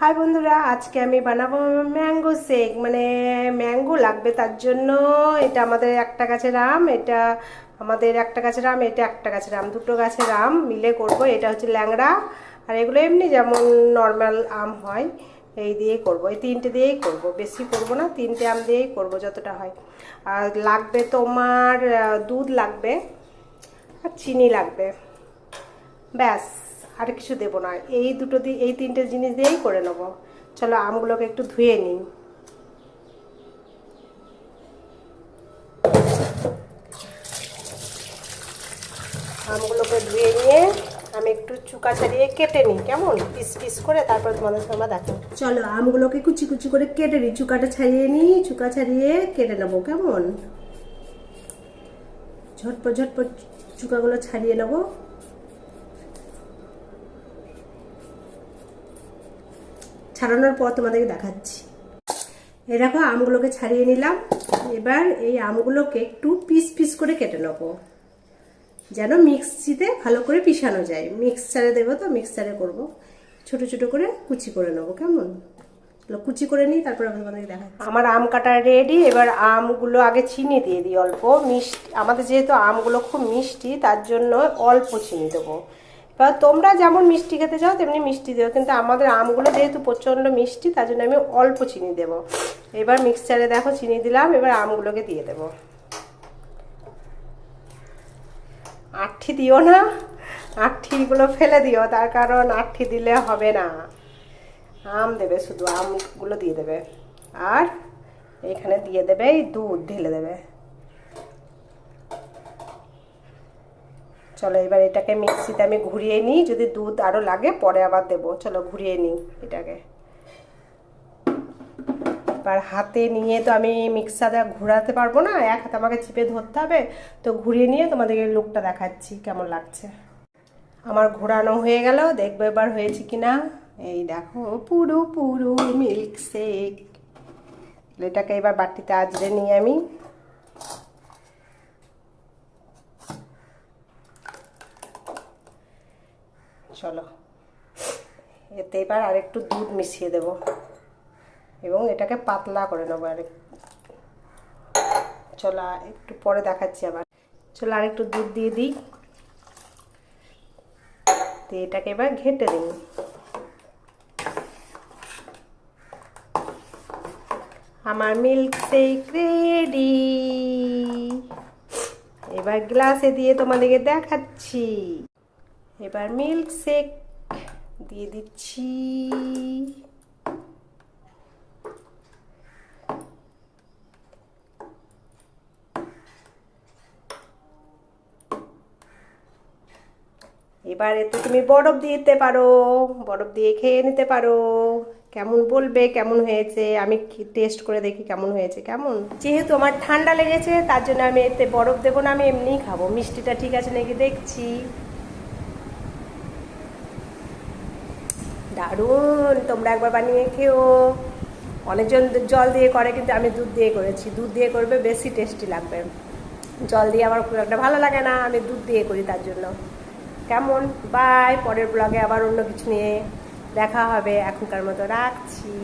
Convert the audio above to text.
High বন্ধুরা, আজকে আমি বানাবো ম্যাঙ্গো শেক। মানে ম্যাঙ্গো লাগবে তার জন্য এটা আমাদের একটা গাছের আম, এটা আমাদের একটা গাছের আম, এটা একটা গাছের আম, দুটো গাছের আম মিলে করব। এটা হচ্ছে ল্যাংড়া, আর এগুলো এমনি যেমন নর্মাল আম হয়, এই দিয়ে করব। এই তিনটে দিয়েই করব, বেশি করব না, তিনটে আম দিয়েই করব যতটা হয়। আর লাগবে তোমার দুধ লাগবে আর চিনি লাগবে। ব্যাস। আর কিছু দেবো না। এই দুটো দিয়ে এই তিনটে জিনিস দিয়েই করে নেব। চলো আমগুলোকে একটু ধুয়ে নিই। আমগুলোকে ধুয়ে নিয়ে আমি একটু চুকা ছাড়িয়ে কেটে নিই, কেমন? পিস পিস করে তারপর তোমাদের সঙ্গে দেখো। চলো আমগুলোকে কুচি কুচি করে কেটে নিই। চুকাটা ছাড়িয়ে নিই, চুকা ছাড়িয়ে কেটে নেব, কেমন? ঝটপট ঝটপট চুকাগুলো ছাড়িয়ে নেব। ছাড়ানোর পর তোমাদেরকে দেখাচ্ছি। এই দেখো, আমগুলোকে ছাড়িয়ে নিলাম। এবার এই আমগুলোকে একটু পিস পিস করে কেটে নেব। যেন মিক্সিতে ভালো করে পিষানো যায়। মিক্সচারে দেবো তো মিক্সচারে করব। ছোট ছোট করে কুচি করে নেব, কেমন? কুচি করে নিই, তারপর তোমাদেরকে দেখা আমার আম কাটা রেডি এবার আমগুলো আগে চিনি দিয়ে দিই অল্প। মিষ্টি আমাদের যেহেতু আমগুলো খুব মিষ্টি, তার জন্য অল্প চিনি দেবো। এবার তোমরা যেমন মিষ্টি খেতে চাও, তেমনি মিষ্টি দেবো কিন্তু আমাদের আমগুলো যেহেতু প্রচণ্ড মিষ্টি, তার জন্য আমি অল্প চিনি দেবো। এবার মিক্সচারে দেখো চিনি দিলাম, এবার আমগুলোকে দিয়ে দেবো। আঠি দিও না আঠিগুলো ফেলে দিও, তার কারণ আঠি দিলে হবে না। আম দেবে শুধু, আমগুলো দিয়ে দেবে। আর এখানে দিয়ে দেবে এই দুধ, ঢেলে দেবে। চলো এবার এটাকে মিক্সিতে আমি ঘুরিয়ে নিই, যদি দুধ আরও লাগে পরে আবার দেবো। চলো ঘুরিয়ে নিই এটাকে। এবার হাতে নিয়ে তো আমি মিক্সারটা ঘোরাতে পারব না, এক হাতে আমাকে চিপে ধরতে হবে, তো ঘুরিয়ে নিয়ে তোমাদেরকে লুকটা দেখাচ্ছি কেমন লাগছে। আমার ঘোরানো হয়ে গেল, দেখব এবার হয়েছে কি না এই দেখো, পুরো পুরো মিল্ক শেক এটাকে এবার বাটিতে আজরে নিয়ে আমি। চলো। এতে এবার আরেকটু দুধ মিশিয়ে দেবো। এবং এটাকে পাতলা করে নেব আর। চলো, একটু পরে দেখাচ্ছি আবার। চলো আর একটু দুধ দিয়ে দিই। দিয়ে এটাকে এবার ঘেটে দিই। আমার মিল্ক শেক রেডি। এবার গ্লাসে দিয়ে তোমাদেরকে দেখাচ্ছি। এবার মিল্ক শেক দিয়ে দিচ্ছি। এবার এতে তুমি বরফ দিতে পারো, বরফ দিয়ে খেয়ে নিতে পারো। কেমন বলবে, কেমন হয়েছে, আমি টেস্ট করে দেখি কেমন হয়েছে, কেমন? যেহেতু আমার ঠান্ডা লেগেছে, তার জন্য আমি এতে বরফ দেবো না, আমি এমনিই খাব। মিষ্টিটা ঠিক আছে নাকি দেখছি? দারুণ, তোমরা একবার বানিয়ে খেও। অনেকজন জল দিয়ে করে, কিন্তু আমি দুধ দিয়ে করেছি। দুধ দিয়ে করবে বেশি টেস্টি লাগবে। জল দিয়ে আমার খুব একটা ভালো লাগে না, আমি দুধ দিয়ে করি তার জন্য। কেমন? বাই, পরের ব্লগে আবার অন্য কিছু নিয়ে দেখা হবে। এখনকার মতো রাখছি।